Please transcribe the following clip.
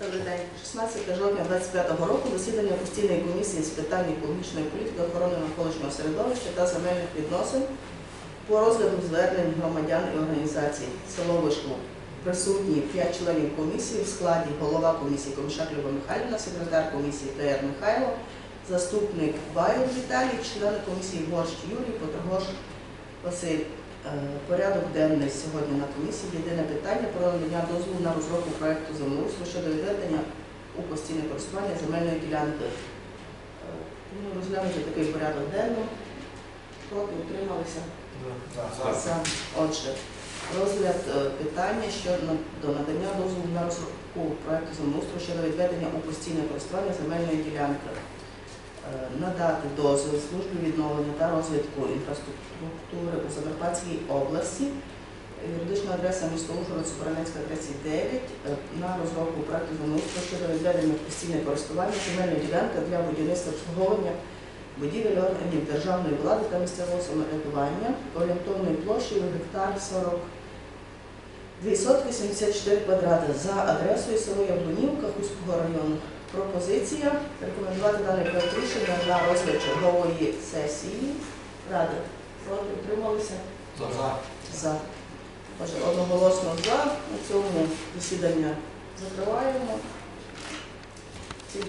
Добрий день. 16 жовтня 25 року засідання постійної комісії з питань екологічної політики, охорони навколишнього середовища та земельних відносин по розгляду звернень громадян і організацій село Вишкло. Присутні 5 членів комісії в складі голова комісії Комішак Люба Михайлівна, секретар комісії ТР Михайло, заступник Баєв Віталій, члени комісії Борщ Юрій, Потрогош Василь. Е, Порядок денний сьогодні на комісії. Єдине питання про надання дозволу на розробку проекту землеустрою щодо відведення у постійне користування земельної ділянки. Е, розглянути такий порядок денний. Проти утрималися. За. Отже, розгляд е, питання щодо надання дозволу на розробку проекту землеустрою щодо відведення у постійне користування земельної ділянки. Е, Надати дозвіл службі відновлення та розвитку інфраструктури у Закарпатській області. Юридична адреса місто Ужгород, Супранецька, 39, е, на розробку проекту землеустрою щодо відведення постійне користування земельної ділянки для будівництва обслуговування будівель органів державної влади та місцевого самоврядування орієнтовною площею гектар 40 2 74 квадрати за адресою село Яблунівка Хуського району. Пропозиція рекомендувати даний проект рішення на розгляд чергової сесії ради. Проти утрималися за. Отже, одноголосно за. На цьому засідання закриваємо.